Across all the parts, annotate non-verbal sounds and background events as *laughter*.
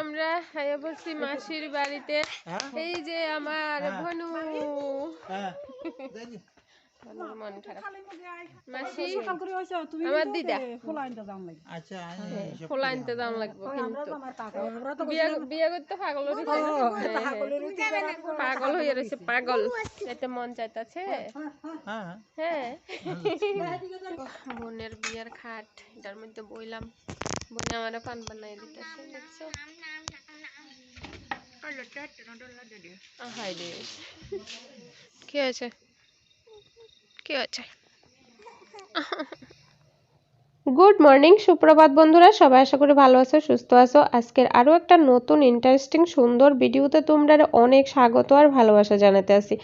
আমরা আয়া বলছি মাসির বাড়িতে। হ্যাঁ? এই যে আমার ভনু। হ্যাঁ। মন খারাপ। মাসি সকাল করে হইছো তুমি আমার দিদা। খোলা আনতে আচ্ছা দাম লাগবে কিন্তু। বিয়ে বিয়ে করতে পাগল হয়ে পাগল হয়ে। রয়েছে। পাগল এতে মন চাইতাছে। হ্যাঁ হ্যাঁ বোনের বিয়ের খাট এটার মধ্যে বইলাম। বোনে আমার পান বানাই দিতেছে দেখছ আহাই রে কি হয়েছে কি হয়েছে গুড মর্নিং সুপ্রভাত বন্ধুরা। সবাই আশা করি ভালো আছো, সুস্থ আছো। আজকের আরও একটা নতুন ইন্টারেস্টিং সুন্দর ভিডিওতে তোমরা অনেক স্বাগত আর ভালোবাসা জানাতে আসি।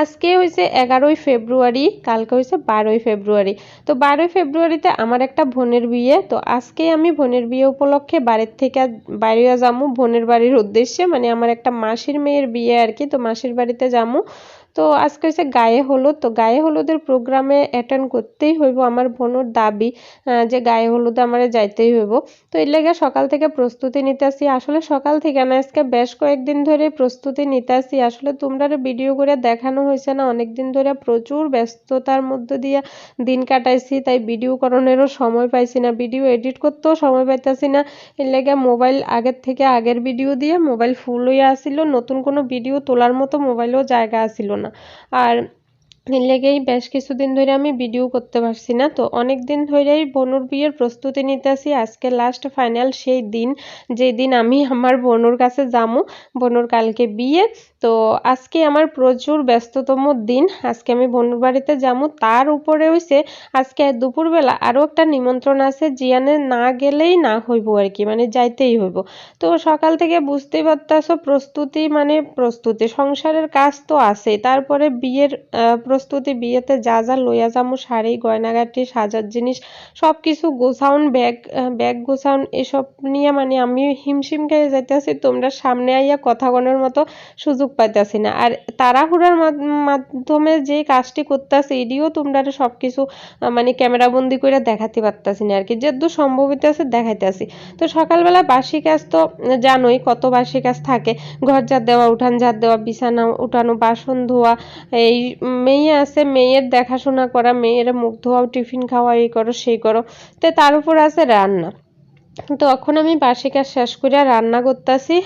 আজকে হয়েছে এগারোই ফেব্রুয়ারি, কালকে হয়েছে বারোই ফেব্রুয়ারি। তো বারোই ফেব্রুয়ারিতে আমার একটা বোনের বিয়ে। তো আজকে আমি বোনের বিয়ে উপলক্ষে বাড়ির থেকে বাইরে যামু, বোনের বাড়ির উদ্দেশ্যে। মানে আমার একটা মাসির মেয়ের বিয়ে আর কি, তো মাসির বাড়িতে যামু। তো আজকে হচ্ছে গায়ে হলুদ। তো গায়ে হলুদের প্রোগ্রামে অ্যাটেন্ড করতেই হইব আমার বোনের দাবি। যে গায়ে হলুদে আমার যাইতেই হইব। তো এর লেগে সকাল থেকে প্রস্তুতি নিতে আসি। আসলে সকাল থেকে না, আজকে বেশ কয়েকদিন ধরে প্রস্তুতি নিতে আসি। আসলে তোমরা ভিডিও করে দেখানো হয়েছে না অনেক দিন ধরে প্রচুর ব্যস্ততার মধ্যে দিয়ে দিন কাটাইছি, তাই ভিডিও করণেরও সময় পাইছি না, ভিডিও এডিট করতেও সময় পাইতাছি না। এর লেগে মোবাইল আগের থেকে আগের ভিডিও দিয়ে মোবাইল ফুল হয়ে আসিল, নতুন কোনো ভিডিও তোলার মতো মোবাইলেও জায়গা আসিল না। আর লেগেই বেশ কিছুদিন ধরে আমি ভিডিও করতে পারছি না। তো অনেক দিন ধরেই বনুর বিয়ের প্রস্তুতি নিতেছি আজকে লাস্ট ফাইনাল সেই দিন, যেদিন আমি আমার বনুর কাছে যামু বনুর কালকে বিয়ে। তো আজকে আমার প্রচুর ব্যস্ততম দিন। আজকে আমি বনুর বাড়িতে যামু তার উপরে হইছে, আজকে দুপুরবেলা আরও একটা নিমন্ত্রণ আছে, জিয়ানে না গেলেই না হইব আর কি মানে যাইতেই হইব। তো সকাল থেকে বুঝতেই পারতাছো, প্রস্তুতি মানে প্রস্তুতি, সংসারের কাজ তো আছে তারপরে বিয়ের প্রস্তুতি বিয়েতে যা যা লইয়া যামু, শাড়ি, গয়নাগাটি, সাজার জিনিস সব কিছু গোছাউন, ব্যাগ ব্যাগ গোছাউন, এসব নিয়ে মানে আমি হিমশিম খেয়ে যাইতেছি, তোমরা সামনে আইয়া কথা বলার মতো সুযোগ পাইতাছি না। আর তাড়াহুড়ার মাধ- মাধ্যমে যে কাজটি করতেছি এটিও তোমরা সব কিছু মানে ক্যামেরা বন্দি করে দেখাতে পারতাছি না আর কি যেহেতু সম্ভব হইতেছে দেখাইতেছি। তো সকালবেলা বাসি কাজ তো জানোই কত বাসি কাজ থাকে। ঘর ঝাড় দেওয়া উঠান ঝাড় দেওয়া, বিছানা উঠানো, বাসন ধোয়া, এই মেয়ে আছে, মেয়ের দেখাশোনা করা, মেয়ের মুখ ধোয়াও টিফিন খাওয়া, এই করো, সেই করো। তো তার উপর আছে রান্না। তো এখন আমি বাসি কাজ শেষ করে রান্না করতেছি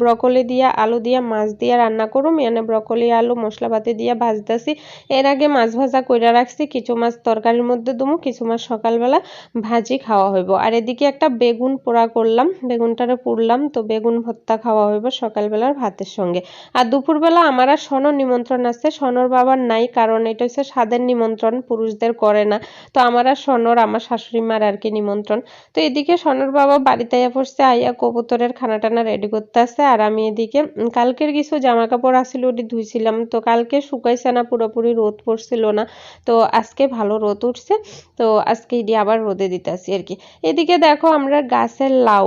ব্রকলি দিয়া আলু দিয়া মাছ দিয়া রান্না করুম, এনে ব্রকলি, আলু, মশলাপাতি দিয়া ভাজতেছি। এর আগে মাছ ভাজা কইরা রাখছি, কিছু মাছ তরকারির মধ্যে দুমু, কিছু মাছ সকালবেলা ভাজি খাওয়া হইব। আর এদিকে একটা বেগুন পোড়া করলাম, বেগুনটারে পুড়লাম, তো বেগুন ভর্তা খাওয়া হইব সকালবেলার ভাতের সঙ্গে। আর দুপুরবেলা আমার আর সনর নিমন্ত্রণ আছে, সনর বাবার নাই, কারণ এটা হচ্ছে স্বাদের নিমন্ত্রণ, পুরুষদের করে না। তো আমার আর সনর, আমার শাশুড়ি মার আর কি নিমন্ত্রণ। তো এদিকে সনর বাবা বাড়িতে আইয়া পড়ছে আইয়া কবুতরের খানা টানা রেডি করতে আছে আর আমি এদিকে কালকের কিছু জামা কাপড় আছিল ওটি ধুইছিলাম। তো কালকে শুকাইছে না পুরোপুরি রোদ পড়ছিল না। তো আজকে ভালো রোদ উঠছে তো আজকে এটি আবার রোদে দিতেছি আর কি। এদিকে দেখো আমরা গাছের লাউ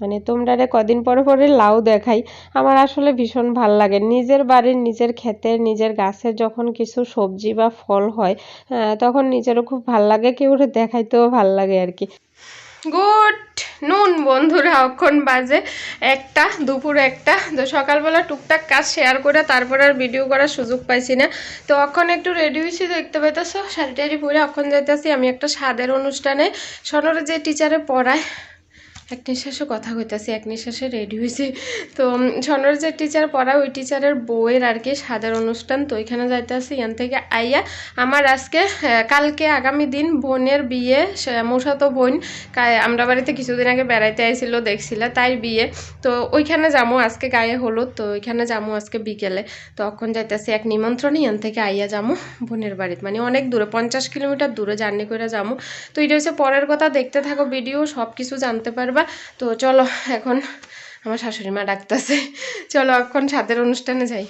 মানে তোমরা কদিন পরে পরে লাউ দেখাই। আমার আসলে ভীষণ ভালো লাগে। নিজের বাড়ির নিজের ক্ষেতের নিজের গাছের যখন কিছু সবজি বা ফল হয় আহ, তখন নিজেরও খুব ভালো লাগে কেউ দেখাইতেও ভালো লাগে আর কি। গুড নুন বন্ধুরা অক্ষণ বাজে একটা, দুপুর একটা। তো সকালবেলা টুকটাক কাজ শেয়ার করে তারপর আর ভিডিও করার সুযোগ পাইছি না। তো অক্ষণ একটু রেডি হয়েছি, দেখতে পাইতেছো? শাড়ি টাড়ি পরে অক্ষণ যাইতেছি। আমি একটা স্বাদের অনুষ্ঠানে। সনরে যে টিচারে পড়ায় এক নিঃশ্বাসে কথা কইতাছি, এক নিঃশ্বাসে রেডি হয়েছি তো সনর যে টিচার পড়া, ওই টিচারের বউয়ের আর কি সাদার অনুষ্ঠান, তো ওইখানে যাইতে আসি এখান থেকে আইয়া আমার আজকে কালকে আগামী দিন বোনের বিয়ে মৌসাতো বোন আমরা বাড়িতে কিছুদিন আগে বেড়াইতে আইছিল, দেখছিল তাই বিয়ে। তো ওইখানে যাব আজকে গায়ে হলুদ, তো ওইখানে যাব আজকে বিকেলে। তখন যাইতেছি এক নিমন্ত্রণ এখান থেকে আইয়া যাব বোনের বাড়িতে। মানে অনেক দূরে, পঞ্চাশ কিলোমিটার দূরে জার্নি করে যাব তো এটা হচ্ছে পরের কথা, দেখতে থাকো, ভিডিও সব কিছু জানতে পারবা। তো চলো এখন আমার শাশুড়ি মা ডাকতেছে। চলো এখন সাদের অনুষ্ঠানে যাই।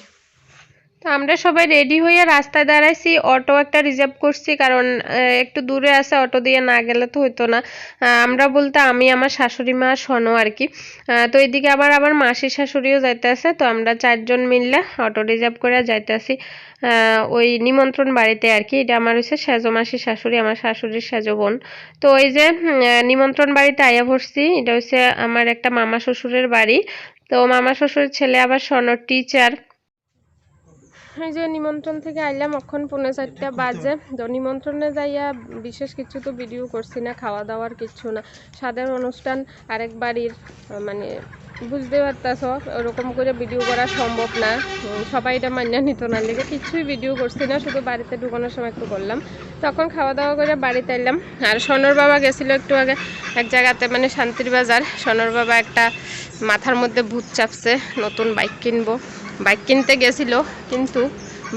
তো আমরা সবাই রেডি হয়ে রাস্তায় দাঁড়াইছি অটো একটা রিজার্ভ করছি, কারণ একটু দূরে আছে অটো দিয়ে না গেলে তো হইতো না। আমরা বলতে আমি, আমার শাশুড়ি মা শোনো আর কি। তো এদিকে আবার আমার মাসির শাশুড়িও যাইতে আছে তো আমরা চারজন মিললে অটো রিজার্ভ করে যাইতেছি। ওই নিমন্ত্রণ বাড়িতে আর কি, এটা আমার হচ্ছে সেজো মাসির শাশুড়ি, আমার শাশুড়ির সেজো বোন। তো ওই যে নিমন্ত্রণ বাড়িতে আইয়া পড়ছি, এটা হচ্ছে আমার একটা মামা শ্বশুরের বাড়ি। তো মামা শ্বশুরের ছেলে আবার সনর টিচার এই যে নিমন্ত্রণ থেকে আইলাম, এখন পৌনে চারটা বাজে। তো নিমন্ত্রণে যাইয়া বিশেষ কিছু তো ভিডিও করছি না খাওয়া দাওয়ার কিছু না। সাধারণ অনুষ্ঠান আরেক বাড়ির মানে বুঝতে পারতাছ, ওরকম করে ভিডিও করা সম্ভব না। সবাই এটা মান্য নিত না, লেগে কিছুই ভিডিও করছি না, শুধু বাড়িতে ঢুকানোর সময় একটু করলাম তখন খাওয়া দাওয়া করে বাড়িতে এলাম আর সনর বাবা গেছিল একটু আগে, এক জায়গাতে মানে শান্তির বাজার। সনর বাবা একটা মাথার মধ্যে ভূত চাপছে, নতুন বাইক কিনবো। বাইক কিনতে গেছিল, কিন্তু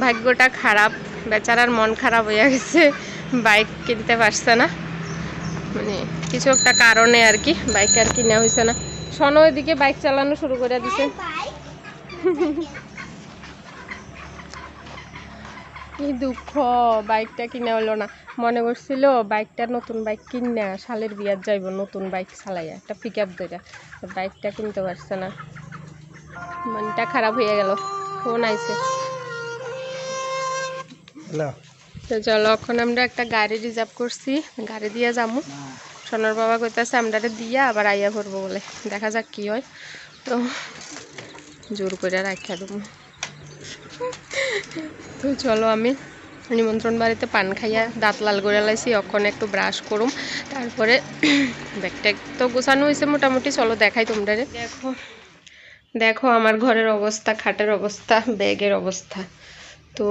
ভাগ্যটা খারাপ, বেচারার মন খারাপ হয়ে গেছে, বাইক কিনতে পারছে না। মানে কিছু একটা কারণে আর কি, বাইক আর কিনা হয়েছে না। শোনো, ওইদিকে বাইক চালানো শুরু করে দিছে। কি দুঃখ, বাইকটা কিনা হলো না। মনে করছিল বাইকটা নতুন বাইক কিনা শালের বিয়ার যাইব, নতুন বাইক চালাইয়া, একটা পিক আপ বাইকটা কিনতে পারছে না। মনটা খারাপ হয়ে গেল। ফোন আইছে। তো চলো এখন আমরা একটা গাড়ি রিজার্ভ করছি। গাড়ি দিয়ে যাব সোনার বাবা কইতাছে আমরা দিয়া আবার আইয়া করব বলে। দেখা যাক কি হয়। তো জোর করে রাখা দেবো। তো চলো আমি নিমন্ত্রণ বাড়িতে পান খাইয়া দাঁত লাল করে লাইছি। এখন একটু ব্রাশ করুম। তারপরে ব্যাগটা তো গোছানো হয়েছে মোটামুটি। চলো দেখাই তোমরা দেখো দেখো আমার ঘরের অবস্থা, খাটের অবস্থা, ব্যাগের অবস্থা। তো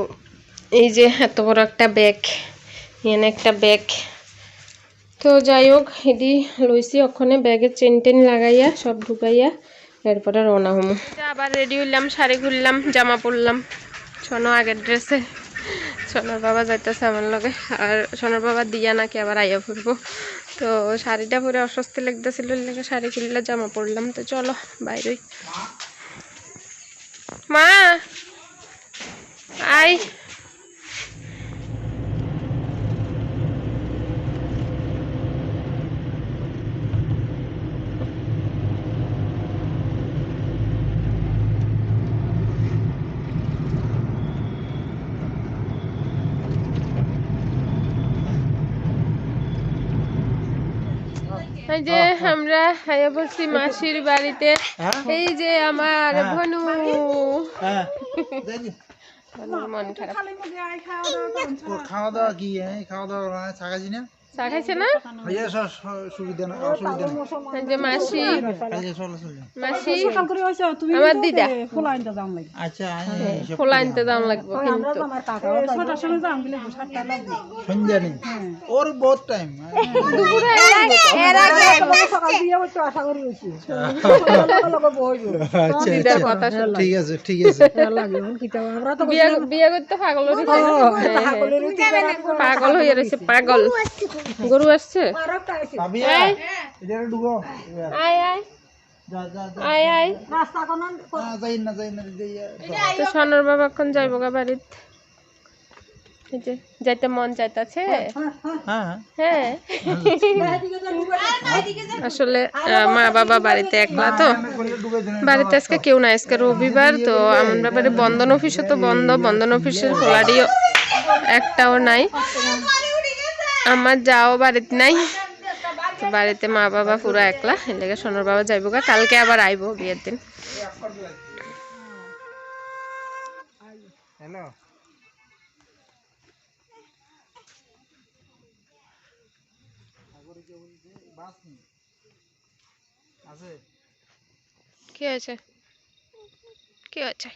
এই যে এত বড় একটা ব্যাগ, এখানে একটা ব্যাগ। তো যাই হোক এদি লইছি ওখানে ব্যাগের চেন টেন লাগাইয়া, সব ঢুকাইয়া, এরপরে রওনা হমু। আবার রেডি হইলাম, শাড়ি খুললাম জামা পরলাম। সোনো আগের ড্রেসে সোনার বাবা যাইতেছে আমার লগে, আর সোনার বাবা দিয়া নাকি আবার আইয়া ফুরবো তো শাড়িটা পরে অস্বস্তি লাগতেছিল, লেগে শাড়ি কিনলে জামা পরলাম। তো চলো বাইরে মা! আই এই যে আমরা আয়া বলছি মাসির বাড়িতে। হ্যাঁ? এই যে আমার হ্যাঁ। ভনু। হ্যাঁ। মন খারাপ। খাওয়া দাওয়া খাওয়া দাওয়া কি খাওয়া দাওয়া মানে না? খাইছে না? সব সব সুবিধা না অসুবিধা এই যে মাসি কালকে চলো চলো মাসি সকাল করে হইছে তুমি আমার দিদা। খোলা আনতে যাম লাগে। আচ্ছা আমি আনতে দাম লাগবে কিন্তু। ছটার সময় যাম গেলে সাতটা লাগবে। সন্ধ্যা নেই। ওর বহুত টাইম দুপুরে সকাল দিয়ে হচ্ছে আশা করি হইছে আচ্ছা দিদার আচ্ছা কথা শুন ঠিক আছে ঠিক আছে। আমরা তো বিয়ে বিয়ে করতে পাগল হয়েছে পাগল হয়ে রয়েছে পাগল। গরু আসছে? সোনার বাবা এখন যাইব গা বাড়িত। যাইতে মন চাইতাছে হ্যাঁ হ্যাঁ আসলে মা বাবা বাড়িতে একলা তো। বাড়িতে আজকে কেউ না আজকে রবিবার তো আমরা ব্যাপারে বন্ধন অফিসও তো বন্ধ। বন্ধন অফিসের খোলারিও একটাও নাই। আমার যাও বাড়িতে নাই। বাড়িতে মা বাবা পুরো একলা এর লেগে সোনার বাবা যাইব গা কালকে আবার আইবো বিয়ের দিন। কি হয়েছে? কি হয়েছে?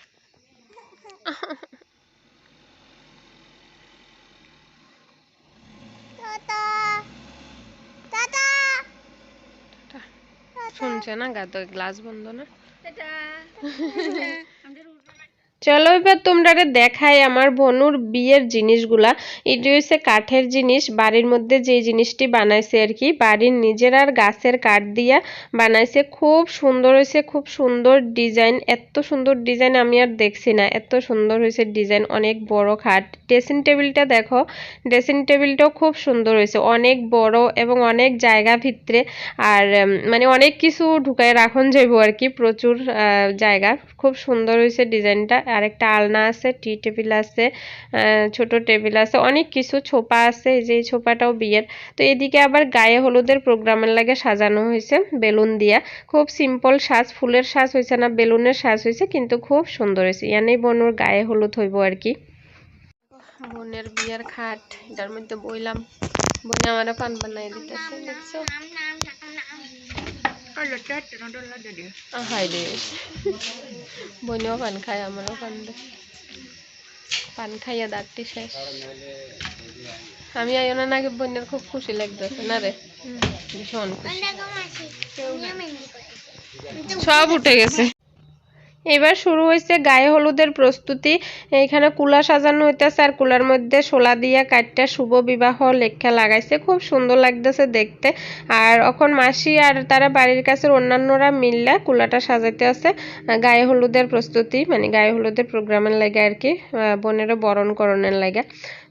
শুনছে না গা তো গ্লাস বন্ধ না? *laughs* চলো এবার তোমরা দেখাই আমার বনুর বিয়ের জিনিসগুলা। এটি হচ্ছে কাঠের জিনিস, বাড়ির মধ্যে যে জিনিসটি বানাইছে আর কি। বাড়ির নিজের আর গাছের কাঠ দিয়া বানাইছে। খুব সুন্দর হয়েছে খুব সুন্দর ডিজাইন। এত সুন্দর ডিজাইন আমি আর দেখছি না। এত সুন্দর হয়েছে ডিজাইন, অনেক বড় খাট। ড্রেসিং টেবিলটা দেখো, ড্রেসিং টেবিলটাও খুব সুন্দর হয়েছে অনেক বড় এবং অনেক জায়গা ভিতরে আর মানে অনেক কিছু ঢুকায় রাখন যাইব আর কি। প্রচুর জায়গা। খুব সুন্দর হয়েছে ডিজাইনটা। আর একটা আলনা আছে, টি টেবিল আছে ছোট টেবিল আছে, অনেক কিছু ছোপা আছে, এই যে ছোপাটাও বিয়ের। তো এদিকে আবার গায়ে হলুদের প্রোগ্রামের লাগে সাজানো হয়েছে বেলুন দিয়া। খুব সিম্পল সাজ, ফুলের সাজ হয়েছে না, বেলুনের সাজ হয়েছে, কিন্তু খুব সুন্দর হয়েছে। ইয়ানেই বনুর গায়ে হলুদ হইব আর কি। বোনের বিয়ের খাট, এটার মধ্যে বইলাম। বোনে আমার পান বানাই দিতেছে, দেখছ? হাই দে বোনেও পান খায় আমারও পান দেয় পান খাইয়া দাঁতটি শেষ আমি আইও না নাকি বন্যার খুব খুশি লাগতেছে না রে ভীষণ খুশি সব উঠে গেছে এবার শুরু হয়েছে গায়ে হলুদের প্রস্তুতি। এখানে কুলা সাজানো হইতেছে আর কুলার মধ্যে শোলা দিয়া কাঠটা শুভ বিবাহ লেখা লাগাইছে। খুব সুন্দর লাগতেছে দেখতে। আর এখন মাসি আর তারা বাড়ির কাছের অন্যান্যরা মিললে কুলাটা সাজাইতে আছে। গায়ে হলুদের প্রস্তুতি মানে গায়ে হলুদের প্রোগ্রামের লাগে আর কি বোনেরও বরণ করণের লাগে।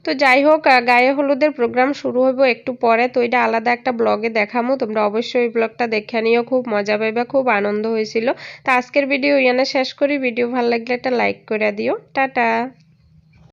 তো যাই হোক গায়ে হলুদের প্রোগ্রাম শুরু হইব একটু পরে, তো এটা আলাদা একটা ব্লগে দেখামো। তোমরা অবশ্যই ওই ব্লগটা দেখে নিও, খুব মজা পাইবে, খুব আনন্দ হয়েছিল তো আজকের ভিডিও ইয়ানে শেষ করি। ভিডিও ভালো লাগলে একটা লাইক করে দিও। টাটা!